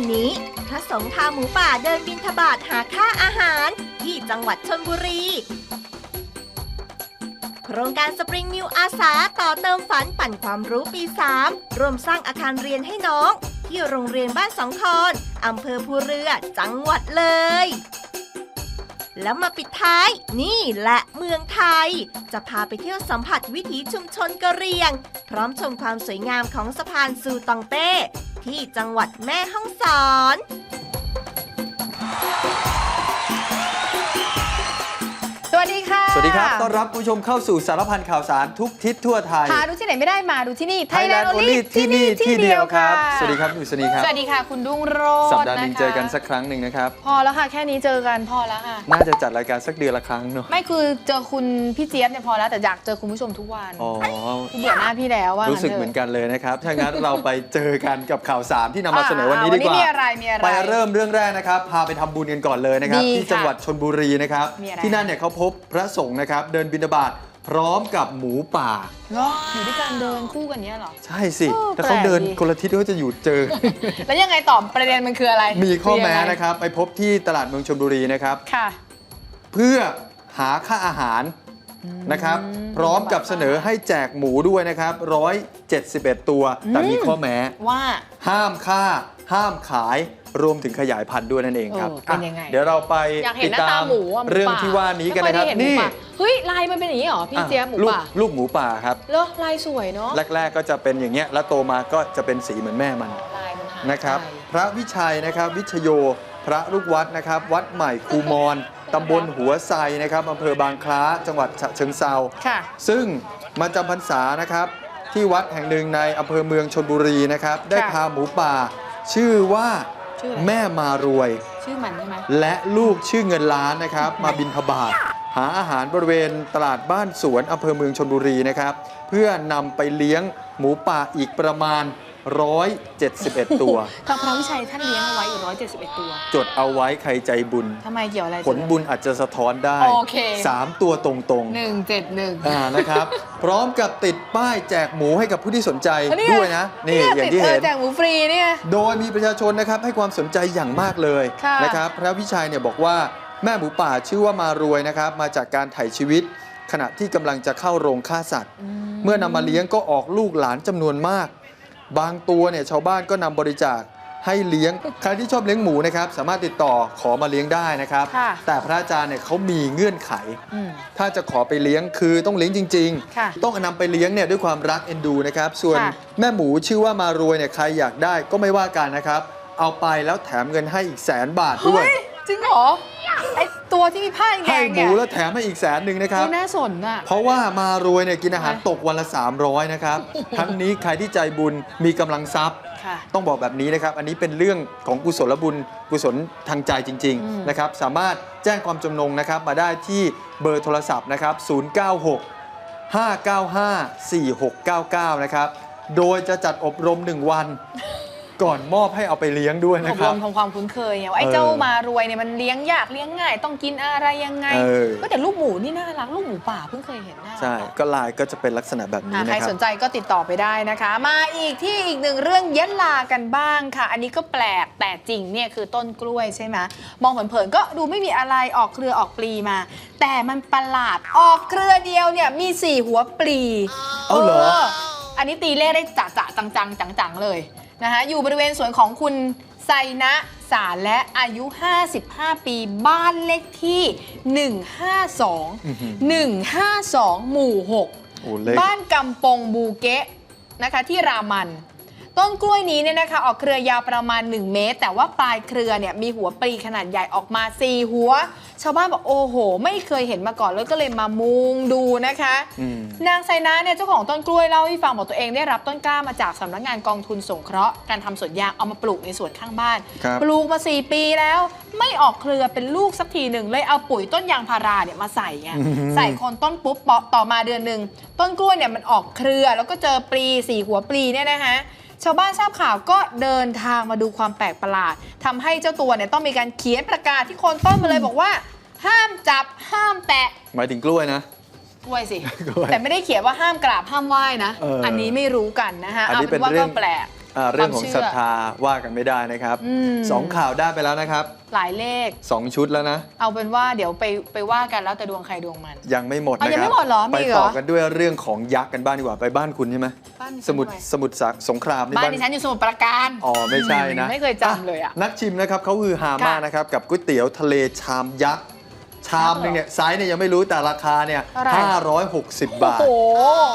วันนี้ พระสงฆ์พาหมูป่าเดินบินทบาทหาค่าอาหารที่จังหวัดชนบุรี โครงการสปริงนิวอาสาต่อเติมฝันปั่นความรู้ปี 3 ร่วมสร้างอาคารเรียนให้น้อง ที่โรงเรียนบ้านสองคอนอำเภอภูเรือ จังหวัดเลย แล้วมาปิดท้าย นี่แหละเมืองไทย จะพาไปเที่ยวสัมผัสวิถีชุมชนกะเหรี่ยง พร้อมชมความสวยงามของสะพานซูตองเต้ ที่จังหวัดแม่ฮ่องสอน สดีค่ะสวัสดีครับ ต้อนรับผู้ชมเข้าสู่สารพันข่าวสารทุกทิศทั่วไทย หาดูที่ไหนไม่ได้มาดูที่นี่ Thailand Thailand Only Only ที่นี่ที่เดียวครับะสวัสดีครับอุศนีครับ สวัสดีค่ะ คุณดุ้งโรจสัปดาห์หนะนึงคะเจอกันสักครั้งหนึ่งนะครับ พอแล้วค่ะ แค่นี้เจอกันพอแล้วค่ะ น่าจะจัดรายการสักเดือนละครั้งเนอะไม่คือเจอคุณพี่เจี๊ยบเนี่ยพอแล้วแต่อยากเจอคุณผู้ชมทุกวันอ๋อ พี่เบื่อหน้าพี่แล้วว่ารู้สึกถะเหมือนกันเลยนะครับ ถ้างั้นเราไปเจอกันกับข่าวสารที่นำมาเสนอวันนี้ดีกวันนี้ว่ามีอะไรมีอะไรไปเริ่มเรื่องแรกนะครับ พาไปทำบุญกันก่อนเลยนะครับ ดีที่จังหวัดชนบุรีนะครับ มีอะไร ที่นั่นเนี่ยเขาพบพระสงฆ์นะครับ เดินบิณฑบาตพร้อมกับหมูป่าเหรออยู่ด้วยกันเดินคู่กันเนี้ยเหรอ ใช่สิโอ้ถ้าเขาแปลกเดินดีคนละทิศเขาจะอยู่เจอ แล้วยังไงตอบประเด็นมันคืออะไรมีข้อแม้ยังไงนะครับ ไปพบที่ตลาดเมืองชลบุรีนะครับ ค่ะ เพื่อหาค่าอาหารนะครับ พร้อมกับเสนอให้แจกหมูด้วยนะครับ 171 ตัว แต่มีข้อแม้ ว่า ห้ามฆ่า ห้ามขาย รวมถึงขยายพันธุ์ด้วยนั่นเองครับเออเป็นยังไง อะเดี๋ยวเราไปอยากเห็ตินดหน้าตาตามหมูอะหมูเรื่องป่าที่ว่านี้กันนะครับไม่อยได้เห็หมูนี่ป่าเฮ้ยลายมันเป็นอย่างนี้เหรอพี่เจี๊ยบหมูลูกป่าลูกหมูป่าครับ เหรอลายสวยเนาะแรก ๆ ก็จะเป็นอย่างเงี้ยแล้วโตมาก็จะเป็นสีเหมือนแม่มันลายมันหายนะครับไปพระวิชัยนะครับวิชโย พระลูกวัดนะครับ วัดใหม่คูมอนตำบลหัวไซนะครับอำเภอบางคล้าจังหวัดฉะเชิงเซา ค่ะ ซึ่งมาจำพรรษานะครับ ที่วัดแห่งหนึ่งในอำเภอเมืองชนบุรีนะครับ ได้พาหมูป่า ชื่อว่า ชื่ออะไรแม่มารวย ชื่อมันใช่ไหมและลูกชื่อเงินล้านนะครับ มาบินทบาทหาอาหารบริเวณตลาดบ้านสวนอำเภอเมืองชนบุรีนะครับ เพื่อนำไปเลี้ยงหมูป่าอีกประมาณ 171 ตัวทางพระวิชัยท่านเลี้ยงเอาไว้อยู่171 ตัวจดเอาไว้ใครใจบุญ ทำไมเกี่ยวอะไร ผลบุญอาจจะสะท้อนได้ โอเค 3 ตัวตรงๆหนึ่งเจ็ดหนึ่งอ่านะครับ พร้อมกับติดป้ายแจกหมูให้กับผู้ที่สนใจอันนี้ไง ด้วยนะ นี่อย่างที่เห็น แจกหมูฟรีเนี่ย โดยมีประชาชนนะครับให้ความสนใจอย่างมากเลยค่ะนะครับพระวิชัยเนี่ยบอกว่าแม่หมูป่าชื่อว่ามารวยนะครับมาจากการไถ่ชีวิต ขณะที่กำลังจะเข้าโรงฆ่าสัตว์ เมื่อนำมาเลี้ยงก็ออกลูกหลานจำนวนมาก บางตัวเนี่ยชาวบ้านก็นำบริจาคให้เลี้ยงใครที่ชอบเลี้ยงหมูนะครับ สามารถติดต่อขอมาเลี้ยงได้นะครับค่ะแต่พระอาจารย์เนี่ยเขามีเงื่อนไขอืมถ้าจะขอไปเลี้ยงคือต้องเลี้ยงจริงค่ะๆต้องนำไปเลี้ยงเนี่ยด้วยความรักเอ็นดูนะครับ ส่วนค่ะแม่หมูชื่อว่ามารวยเนี่ยใครอยากได้ก็ไม่ว่ากันนะครับ เอาไปแล้วแถมเงินให้อีกแสนบาทด้วยเฮ้ย จริงเหรอไอตัวที่มีผ้าแดให้งหเนี่มูยแล้วแถมให้อีกแสนหนึ่งนะครับดูน่าสนอะ เพราะว่ามารวยเนี่ยกินอาหารค่ะตกวันละ 300 นะครับ ทั้งนี้ใครที่ใจบุญมีกำลังทรัพย์ ค่ะ ต้องบอกแบบนี้นะครับ อันนี้เป็นเรื่องของกุศลบุญกุศลทางใจจริง อืม ๆ นะครับ สามารถแจ้งความจำนงนะครับ มาได้ที่เบอร์โทรศัพท์นะครับ 096 595 4699 นะครับ โดยจะจัดอบรม 1 วัน ก่อนมอบให้เอาไปเลี้ยงด้วยอนะบครรับ มทำความคุ้นเคยไงว่าไอ้เออเจ้ามารวยเนี่ยมันเลี้ยงยากเลี้ยงง่าย ต้องกินอะไรยังไงเออ ก็แต่ลูกหมูนี่น่ารักลูกหมูป่าเพิ่งเคยเห็นหน้าใช่ ก็ลายก็จะเป็นลักษณะแบบนี้อะนะใครครัสบนใจก็ติดต่อไปได้นะคะ มาอีกที่อีกหนึ่งเรื่องยะลากันบ้างค่ะ อันนี้ก็แปลกแต่จริงเนี่ยคือต้นกล้วยใช่ไหมมองเผินๆก็ดูไม่มีอะไรออกเครือออกปลีมา แต่มันประหลาดออกเครือเดียวเนี่ยมีสี่หัวปลี เอาเหรอ อันนี้ตีเลขได้จะจะจังจังจังจังๆเลย นะคะอยู่บริเวณสวนของคุณไซนะสารและอายุ 55 ปี บ้านเลขที่ 152 152 หมู่6โอ้เล็กบ้านกำปงบูเกะนะคะที่รามัน ต้นกล้วยนี้เนี่ยนะคะ ออกเครือยาวประมาณ 1 เมตร แต่ว่าปลายเครือเนี่ยมีหัวปลีขนาดใหญ่ออกมา4หัว ชาวบ้านบอกโอ้โห ไม่เคยเห็นมาก่อนเลยก็เลยมามุงดูนะคะอืมนางไซนาเนี่ยเจ้าของต้นกล้วยเล่าให้ฟังบอกตัวเองได้รับต้นกล้ามาจากสำนักงานกองทุนสงเคราะห์การทำสวนยางเอามาปลูกในสวนข้างบ้านครับปลูกมา 4 ปีแล้ว ไม่ออกเครือเป็นลูกสักทีหนึ่งเลยเอาปุ๋ยต้นยางพาราเนี่ยมาใส่ไงอืมใส่โคนต้นปุ๊บปอต่อมาเดือนหนึ่งต้นกล้วยเนี่ยมันออกเครือแล้วก็เจอปลีสี่หัวปลีเนี่ยนะคะ ชาวบ้านทราบข่าวก็เดินทางมาดูความแปลกประหลาดทำให้เจ้าตัวเนี่ยต้องมีการเขียนประกาศที่โคนต้นมาเลยบอกว่า ห้ามจับห้ามแตะหมายถึงกล้วยนะกล้วยสิกล้วยแต่ไม่ได้เขียนว่าห้ามกราบห้ามไหว้นะเอออัอันนี้ไม่รู้กันนะคะอันเอานี้เป็เป็นนว่าเรื่ก็องแปลก อ่าเรื่องของความศเชื่รัอทธาว่ากันไม่ได้นะครับอืม สองข่าวได้ไปแล้วนะครับหลายเลข สองชุดแล้วนะ เอาเป็นว่าเดี๋ยวไปไปว่ากันแล้วแต่ดวงใครดวงมัน ยังไม่หมดอะนะยังคไม่รับหมดเหรอมีไปเหรอ ต่อกันด้วยเรื่องของยักษ์กันบ้างดีกว่าไปบ้านคุณใช่ไหมบ้านสมุทรด้วยสมุทรสาสงครามนี่บ้านบ้านดิฉันอยู่สมุทรปราการ อ๋อไม่ใช่นะไม่เคยจำเลยอะนักชิมนะครับเขาคือฮามากค่ะนะครับกับก๋วยเตี๋ยวทะเลชามยักษ์ชามหนึงเนี่ยไซส์เนี่ยยังไม่รู้แต่ราคาเนี่ยเท่าไหร่ 560 บาท โอ้โห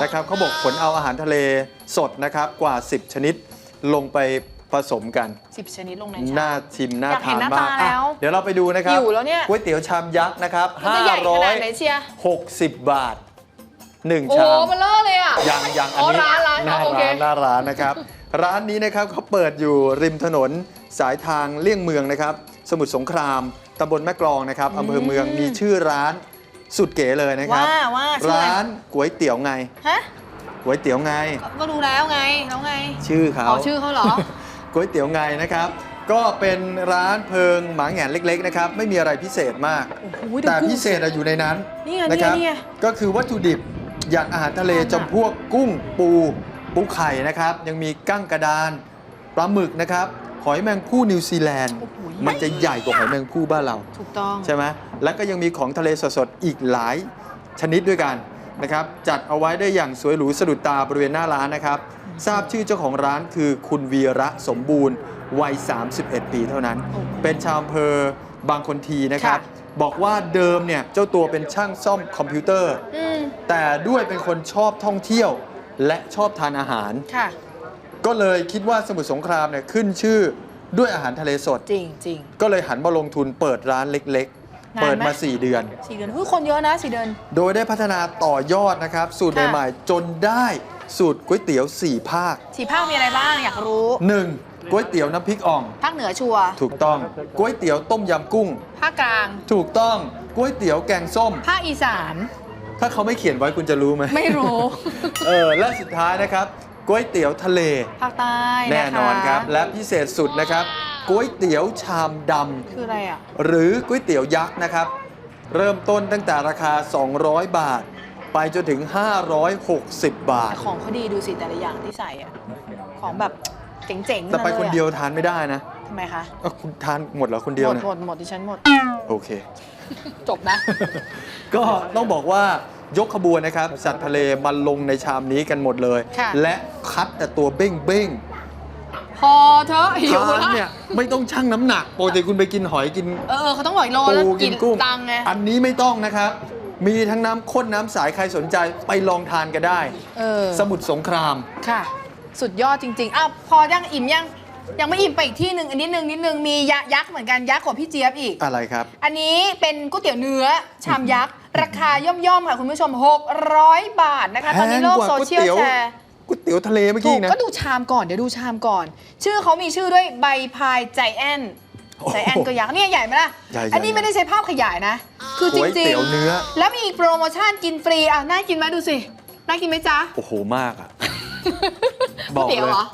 นะครับเขาบอกขนเอาอาหารทะเลสดนะครับกว่า 10 ชนิด ลงไปผสมกัน สิบชนิดลงในน่าชามชิมน่าอยากเห็ทานนหน้ามาตากอะแล้วเดี๋ยวเราไปดูนะครับหิวแล้วเนี่ย ก๋วยเตี๋ยวชามยักษ์นะครับมันจะใหญ่ขนาดไหนเชียร์560 บาท1โอ้ชาโหมมันเลอะเลยอะยังยังอันอ๋อนี้ร้านร้านหน้าโอเค ร้านหน้าร้านนะครับ ร้านนี้นะครับเขาเปิดอยู่ริมถนนสายทางเลี่ยงเมืองนะครับ สมุทรสงครามตำบลแม่กลองนะครับอำเภอเมืองมีชื่อร้านสุดเก๋เลยนะครับ ว่าว่าชื่ออะไร ร้านก๋วยเตี๋ยวไง ฮะ ก๋วยเตี๋ยวไงก็ก็รู้แล้วไงแล้วไงชื่อเขาอ๋อชื่อเขาเหรอ ก๋วยเตี๋ยวไงนะครับ ก็เป็นร้านเพิงหมาแหงนเล็กๆนะครับ ไม่มีอะไรพิเศษมาก โอ้โหดูแต่กุ้งพิเศษอะอยู่ในนั้นนี่ไงนะครันี่ไงก็คือวัตถุดิบอย่างอาหารทะเลน่าจำพวกกุ้งปูปูไข่นะครับ ยังมีกั้งกระดานปลาหมึกนะครับ หอยแมงผู้นิวซีแลนด์ โอ้โห มันจะใหญ่กว่าหอยแมงผู้บ้านเรา ถูกต้อง ใช่ไหมแล้วก็ยังมีของทะเลสดๆ อีกหลายชนิดด้วยกัน นะครับจัดเอาไว้ได้อย่างสวยหรูสะดุดตาบริเวณหน้าร้านนะครับ ทราบชื่อเจ้าของร้านคือคุณวีระสมบูรณ์วัย 31 ปีเท่านั้นโอ้โหเป็นชาวอำเภอบางคนทีนะครับค่ะบอกว่าเดิมเนี่ยเจ้าตัวเป็นช่างซ่อมคอมพิวเตอร์อืมแต่ด้วยเป็นคนชอบท่องเที่ยวและชอบทานอาหารค่ะก็เลยคิดว่าสมุทรสงครามเนี่ยขึ้นชื่อด้วยอาหารทะเลสดจริงจริงก็เลยหันมาลงทุนเปิดร้านเล็ก นานไหมๆเปิดมา 4 เดือน สี่เดือนเฮ้ยคนเยอะนะสี่เดือน โดยได้พัฒนาต่อยอดนะครับ สูตรค่ะ ใหม่ๆ จนได้สูตรก๋วยเตี๋ยว 4 ภาค สี่ภาคมีอะไรบ้างอยากรู้ 1. ก๋วยเตี๋ยวน้ำพริกอ่อง ภาคเหนือชัวร์ถูกต้องก๋วยเตี๋ยวต้มยำกุ้ง ภาคกลาง ถูกต้องก๋วยเตี๋ยวแกงส้ม ภาคอีสาน ถ้าเขาไม่เขียนไว้คุณจะรู้ไหมไม่รู้ เออและสุดท้ายนะครับก๋วยเตี๋ยวทะเล ภาคใต้ะคะแน่นอนครับ และพิเศษสุดนะครับ ก๋วยเตี๋ยวชามดคืออะไรอะำหรือก๋วยเตี๋ยวยักษ์นะครับ เริ่มต้นตั้งแต่ราคา 200 บาท ไปจนถึง 560 บาท แต่ของเขาดีดูสิแต่ละอย่างที่ใส่อะ ของแบบเจ๋งๆแต่ไปทั้งคนลอะเดียวทานไม่ได้นะทำไมคะ เอ้าคุณทานหมดเหรอคนเดียวหมดเนี่ยหมดหมดดิฉันหมด โอเค จบนะ ก็ต้องบอกว่ายกขบวนนะครับ สัตว์ทะเลมาลงในชามนี้กันหมดเลย ค่ะ และคัดแต่ตัวเบ้งเบ้ง พอเถอะหิวทานแล้วเนี่ยไม่ต้องชั่งน้ำหนักปกติคุณไปกินหอยกินเออเขาต้องบอกโลแล้วปูกิกินนกุ้งตังค์ไง อันนี้ไม่ต้องนะครับ มีทั้งน้ำข้นน้ำสายใครสนใจไปลองทานกันได้ เออ สมุทรสงคราม ค่ะ สุดยอดจริงๆ อ้าว พอยังอิ่มยัง ยังไม่อิ่มไปอีกที่หนึ่งอันนิดนึงนิดนึง มียะยักษ์เหมือนกันยักษ์กว่าพี่เจี๊ยบอีก อะไรครับ อันนี้เป็นก๋วยเตี๋ยวเนื้อ ชามยักษ์ ราคาย่อมๆค่ะคุณผู้ชม 600 บาทนะคะ ตอนนี้โลกโซเชียลแชร์ ก๋วยเตี๋ยวทะเลเมื่อถูกี้กนะ ก็ดูชามก่อนเดี๋ยวดูชามก่อน ชื่อเขามีชื่อด้วยใบพายใจแอนโอ้โหใจแอนก็ยักษ์เนี่ยใหญ่ไหมล่ะ ใหญ่ๆอันนี้ไม่ได้ใช้ภาพขยายนะ คือจก๋วยริงเตี๋ยวเนื้อๆแล้วมีอีกโปรโมชั่นกินฟรีอะน่ากินไหมดูสิน่ากินไหมจ๊ะโอ้โหมากอะ บก๋วอยกเตี๋ยวเลยเหรอ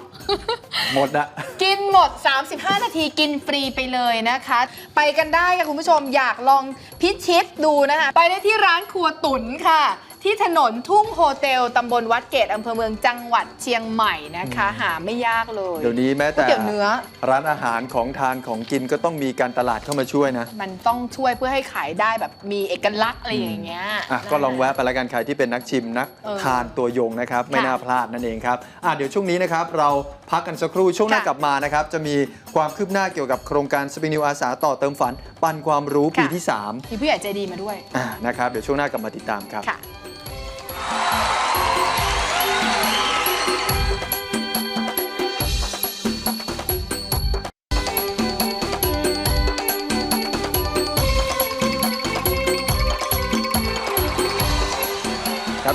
หมดอะ กินหมด 35 นาทีกินฟรีไปเลยนะคะ ไปกันได้ค่ะคุณผู้ชมอยากลองพิชิตดูนะคะ ไปได้ที่ร้านครัวตุ๋นค่ะ ที่ถนนทุ่งโฮเทลตำบลวัดเกตอำเภอเมืองจังหวัดเชียงใหม่นะคะ หาไม่ยากเลยเดี๋ยวนี้แม้แต่ก๋วยเตี๋ยวเนื้อ ร้านอาหารของทานของกินก็ต้องมีการตลาดเข้ามาช่วยนะ มันต้องช่วยเพื่อให้ขายได้แบบมีเอกลักษณ์อะไรอย่างเงี้ยอะก็ลองแวะไปแล้วกันใครที่เป็นนักชิมนักเออทานตัวยงนะครับ ไม่ค่ะน่าพลาดนั่นเองครับอะเดี๋ยวช่วงนี้นะครับเราพักกันสักครู่ช่วงหน้าค่ะกลับมานะครับจะมีความคืบหน้าเกี่ยวกับโครงการสปรินิวอาสาต่อเติมฝันปันความรู้ปีค่ะที่มีผู้ใหญ่ใจดีมาด้วย3อะนะครับเดี๋ยวช่วงหน้ากลับมาติดตามครับ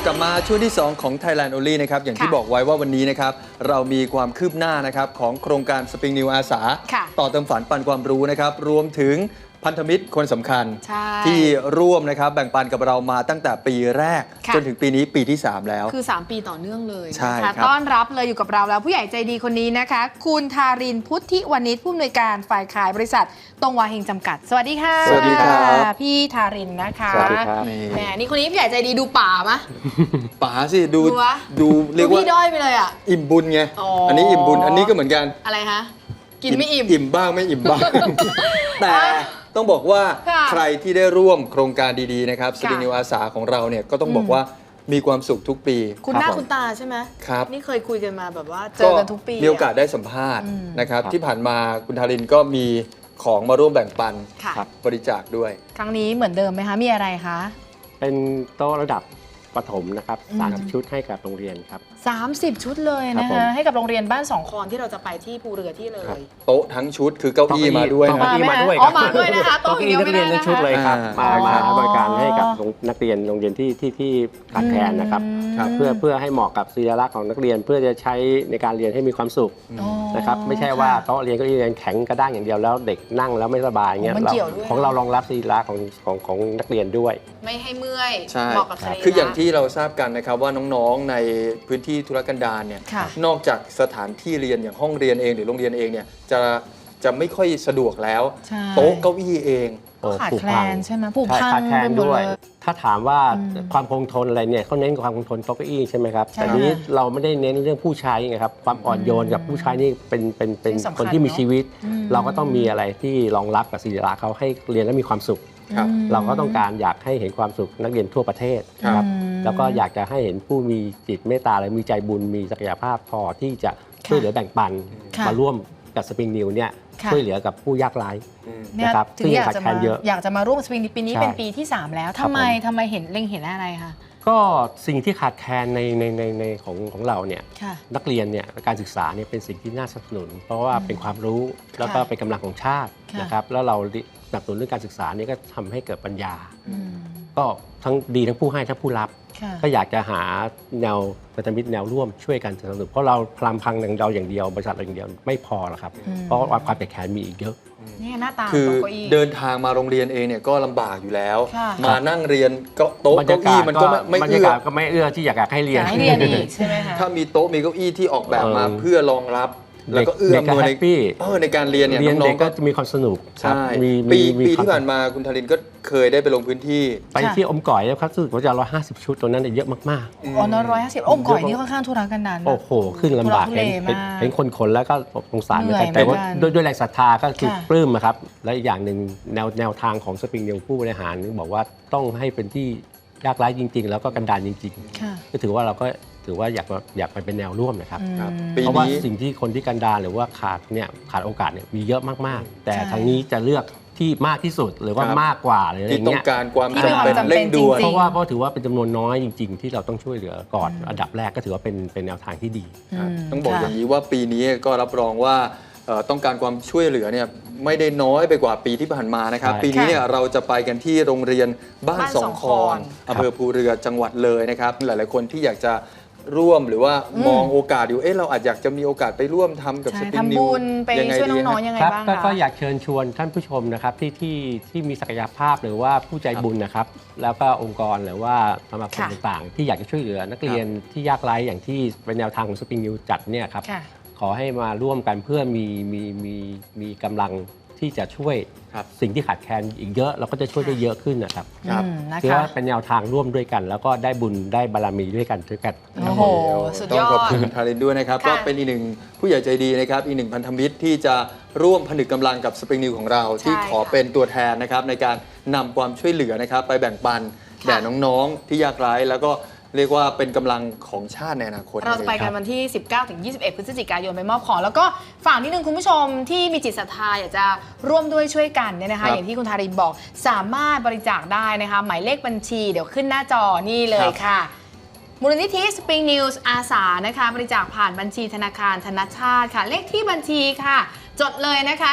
กลับมาช่วงที่ 2 ของ Thailand Only นะครับ อย่างที่ค่ะบอกไว้ว่าวันนี้นะครับ เรามีความคืบหน้านะครับ ของโครงการสปริงนิวอาสาค่ะต่อเติมฝันปันความรู้นะครับ รวมถึง พันธมิตรคนสำคัญใช่ที่ร่วมนะครับแบ่งปันกับเรามาตั้งแต่ปีแรกค่ะจนถึงปีนี้ปีที่ 3 แล้ว คือ 3 ปีต่อเนื่องเลยใช่นะคะครับต้อนรับเลยอยู่กับเราแล้วผู้ใหญ่ใจดีคนนี้นะคะ คุณทารินพุทธิวณิชผู้อำนวยการฝ่ายขายบริษัทตรงวาเฮงจำกัด สวัสดีค่ะสวัสดีครับพี่ทารินนะคะสวัสดีครับนี่แหมนี่คนนี้ผู้ใหญ่ใจดีดูป่ามะป๋าสิดูดูวะดูเรียกดูว่าพี่ด้อยไปเลยอะอิ่มบุญไงอ๋ออัอันนี้อิ่มบุญอันนี้ก็เหมือนกันอะไรคะกินไม่อิ่ม อิ่มบ้างไม่อิ่มบ้าง แต่ ต้องบอกว่าค่ะใครที่ได้ร่วมโครงการดีๆนะครับสค่ะตรีนิวอาสาของเราเนี่ยก็ต้องบอกอืมว่ามีความสุขทุกปีคุณหน้ารับผมคุณตาใช่ไหมครับ นี่เคยคุยกันมาแบบว่าเจอกันทุกปีมีโอกาสได้สัมภาษณ์อืม นะครับครับ ที่ผ่านมาคุณทารินก็มีของมาร่วมแบ่งปันค่ะ ครับ บริจาคด้วย ครั้งนี้เหมือนเดิมไหมคะ มีอะไรคะ เป็นโต๊ะระดับ ประถมนะครับอืม สามชุดให้กับโรงเรียนครับ 30 ชุดเลยครันะบผมคะให้กับโรงเรียนบ้านสองคอนที่เราจะไปที่ภูเรือที่เลครับ ย โต๊ะทั้งชุดคือเก้าอี้มาด้วยเก้านะอี้มาด้วยอ๋อครับมาด้วยนะคะโต๊ะเก้าอี้นักเรียนทั้งชุดเลยครับอ่ามมาครับมาให้บริการให้กับโรงนักเรียนโรงเรียนที่ที่ที่ขาดแคลนนะครับ ครับ เพื่อเพื่อให้เหมาะกับศิลลักษณ์ของนักเรียนเพื่อจะใช้ในการเรียนให้มีความสุขอ๋อนะครับไม่ใช่ว่าค่ะโต๊ะเรียนเก็เรียนแข็งกระด้างอย่างเดียวแล้วเด็กนั่งแล้วไม่สบายเงี้ยมันเราเกี่ยวด้วย ของเรารองรับศิลลักษณ์ของของของนักเรียนด้วย ไม่ให้เมื่อยใช่ เหมาะกับสรีระ คืออย่างที่เราทราบกันนะครับว่าน้องๆในพื้นที่ธุรกันดารเนี่ยค่ะนอกจากสถานที่เรียนอย่างห้องเรียนเองหรือโรงเรียนเองเนี่ยจะจะไม่ค่อยสะดวกแล้ว ใช่ โต๊ะเก้าอี้เองก็ขาดผุแคลพังนใช่ไหมผูกใช่พังขาดแคลนไปหมด้วย เลยถ้าถามว่าอืมความคงทนอะไรเนี่ยเขาเน้นความคงทนโต๊ะเก้าอี้ใช่ไหมครับ ใช่แต่นี้เราไม่ได้เน้นเรื่องผู้ใช้ไงครับ ความอ่อนโยนกับผู้ใช้นี่เป็นเป็นเป็นที่สำคัญคนที่มีเนอะชีวิตอืม เราก็ต้องมีอะไรที่รองรับกับศิลปะเขาให้เรียนแล้วมีความสุข ครับอืมเราก็ต้องการอยากให้เห็นความสุขนักเรียนทั่วประเทศนะครับอืมแล้วก็อยากจะให้เห็นผู้มีจิตเมตตาและมีใจบุญมีศักยภาพพอที่จะช่วยเหลือแบ่งปันค่ะมาร่วมกับสปริงนิวเนี่ยค่ะช่วยเหลือกับผู้ยากไร้เนี่ยนะครับถึงอยากจะซึ่งยังขาดแคลมานเยอะอยากจะมาร่วมสปริงปีนี้ใช่เป็นปีที่ 3 แล้วครัทำบไมผมทำไมเห็นเล็งเห็นอะไรคะ ก็สิ่งที่ขาดแคลนในในในในของของเราเนี่ยค่ะนักเรียนเนี่ยการศึกษาเนี่ยเป็นสิ่งที่น่าสนับสนุน เพราะว่าเป็นความรู้แล้วก็เป็นกำลังของชาติค่ะ นะครับแล้วเราสนับสนุนเรื่องการศึกษาเนี่ยก็ทำให้เกิดปัญญา อืม ก็ทั้งดีทั้งผู้ให้ทั้งผู้รับค่ะก็อยากจะหาแนวพันธมิตรแนวร่วมช่วยกันสนับสนุนเพราะเราพลังพังอย่างเราอย่างเดียวบริษัทเราอย่างเดียวไม่พอหรอกครับอืมเพราะว่าความขาดแคลนมีอีกเยอะนี่หน้าตาคือโต๊ะเก้าอี้เดินทางมาโรงเรียนเองเนี่ยก็ลำบากอยู่แล้วค่ะมานั่งเรียนก็โต๊ะบรรเก้ายากาอี้ศมันก็ไม่ไม่บรรเอื้ยาอกาศก็ไม่เอื้อที่อยากให้เรีอยยานกให้เรียนอีกใช่ไหมคะถ้ามีโต๊ะมีเก้าอี้ที่ออกแบบมาเออเพื่อรองรับ แล้วก็เอื้อเด็กอำนวยก็ในแฮปปี้เออในการเรียนเนี่ยเรียนน้เด็อกงๆก็ก็จะมีความสนุกครับใช่มีปีมีปีควที่ผ่านมาคุณทารินก็เคยได้ไปลงพื้นที่ ไปที่อมก่อยแล้วครับรู้สึกว่าจะร้อยห้าสิบชุดตัวนั้นเยอะมากๆอ๋อน้อยร้อยห้าสิบโอ้มก่อยนี่ค่อนข้างทุรกันดารนะ โอ้โห ขึ้นลำบากทุลักทุเลเห็นเห็นมากเห็นคนขนแล้วก็สงสารเหมือนกันเหนื่อยแต่ว่าเหมือนกันด้วยด้วยแรงศรัทธาก็คือค่ะ ปลื้มอะครับ และอีกอย่างหนึ่งแนวแนวทางของสปริงนิวผู้บริหารบอกว่าต้องให้เป็นที่ยากไร้จริง ๆ แล้วก็กันดารจริง ค่ะ ๆ ก็ถือว่าเราก็ ถือว่าอยากอยากไปเป็นแนวร่วมนะครับ ครับอืมปีเพราะว่านี้ สิ่งที่คนที่กันดารหรือว่าขาดเนี่ยขาดโอกาสเนี่ยมีเยอะมากๆ แต่ใช่ ทางนี้จะเลือกที่มากที่สุดหรือว่าครับ มากกว่าหรืออะไรที่ต้อเงี้งย การความที่มีจำเป็นความจำเป็นเร่งด่วน จ เพริงราะว่าเพราะถือว่าเป็นจำนวนน้อยจริง ๆ ที่เราต้องช่วยเหลือก่อนอันดับแรกก็ถือว่าเป็นเป็นแนวทางที่ดี ครับมต้องบอกค่ะ อย่างนี้ว่าปีนี้ก็รับรองว่าเอ่อต้องการความช่วยเหลือเนี่ยไม่ได้น้อยไปกว่าปีที่ผ่านมานะครับ ใช่ปีนี้เนี่ยเราจะไปกันที่โรงเรียนบ้านบ้านสสอองงคคออนน อำเภอภูเรือจังหวัดเลยนะครับ หลายๆคนที่อยากจะ ร่วมหรือว่าอืมมองโอกาสอยู่ เอ๊ะเราอาจอยากจะมีโอกาสไปร่วมทำกับสใช่ปริงนิทำวบุญไปช่วยน้องๆ ฮะ ยังไงครับบ้างก็คะ ก็อยากเชิญชวนท่านผู้ชมนะครับที่ที่ที่มีศักยภาพหรือว่าผู้ใจบุญนะครับ แล้วก็องค์กรหรือว่าสมาคมค่ะ ต่างๆ ที่อยากจะช่วยเหลือนักเรียนที่ยากไร้อย่างที่เป็นแนวทางของสปริงนิวจัดเนี่ยครับ ค่ะ ขอให้มาร่วมกันเพื่อมีมีมีมีกำลัง ที่จะช่วยครับสิ่งที่ขาดแคลนอีกเยอะเราก็จะช่วยได้เยอะขึ้นนะครับครับ อืมนะคือคะว่าเป็นแนวทางร่วมด้วยกัน แล้วก็ได้บุญได้บารมีด้วยกันด้วยกัน โอ้โห สุดต้อยงอขอบด คุณทารินด้วยนะครับค่ะ ก็เป็นอีกหนึ่งผู้ใหญ่ใจดีนะครับ อีกหนึ่งพันธมิตรที่จะร่วมผนึกกำลังกับสปริงนิวของเรา ที่ขอค่ะเป็นตัวแทนนะครับในการนำความช่วยเหลือนะครับ ไปแบ่งปันค่ะแด่น้องๆที่ยากไร้แล้วก็ เรียกว่าเป็นกำลังของชาติในอนาคตเราจะไปกันวันที่ 19 ถึง 21 พฤศจิกายนไปมอบของ แล้วก็ฝากนิดนึงคุณผู้ชมที่มีจิตศรัทธาอยากจะร่วมด้วยช่วยกันเนี่ยนะครัคะบอย่างที่คุณทารินบอกสามารถบริจาคได้นะคะ หมายเลขบัญชีเดี๋ยวขึ้นหน้าจอนี่เลยค่ะ มูลนิธิ Spring News อาสานะคะ บริจาคผ่านบัญชีธนาคารธนชาติค่ะ เลขที่บัญชีค่ะ จดเลยนะคะ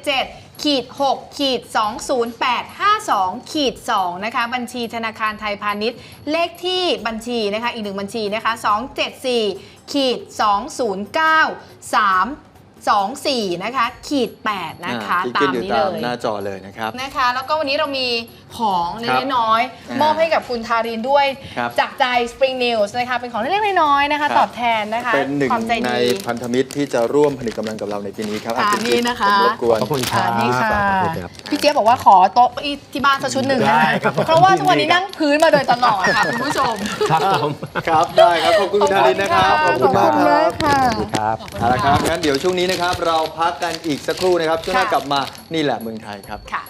777ขีด6ขีด 20852ขีด2นะคะบัญชีธนาคารไทยพาณิชย์ เลขที่บัญชีนะคะอีกหนึ่งบัญชีนะคะ274ขีด209 3 24 นะคะ ขีด 8 นะคะที่ตาขึ้นมอยู่นี้ตาเลมยหน้าจอเลยนะครับนะคะ แล้วก็วันนี้เรามี ของครับเล็กๆน้อยๆอ่ามอบให้กับคุณทารินด้วย ครับจากใจ Spring News นะคะเป็นของเล็กๆน้อยๆนะคะ ครับ ตอบแทนนะคะเป็นหนึ่งความใจในดี พันธมิตรที่จะร่วมผลิตกำลังกับเราในปีนี้ครับค่ะอ่ณนี่นะคะ ผมรบกวน ขอบคุณครับอ่านี่ค่ะ ขอบคุณครับ พี่เจี๊ยบบอกว่าขอโต๊ะเก้าอี้ที่บ้านสักชุดหนึ่งนะได้คะครับเพราะว่าทุกวันนี้นั่งพื้นมาโดยตลอดค่ะคุณผู้ชม ครับผมครับ ได้ครับ ขอบคุณคุณดารินนะครับขอบคุณมากคขอบคุณรัมาบกค่ะครับ เอาละครับงั้นเดี๋ยวช่วงนี้นะครับ เราพักกันอีกสักครู่นะครับ ช่วงหน้าค่ะกลับมานี่แหละเมืองไทยครับ ค่ะ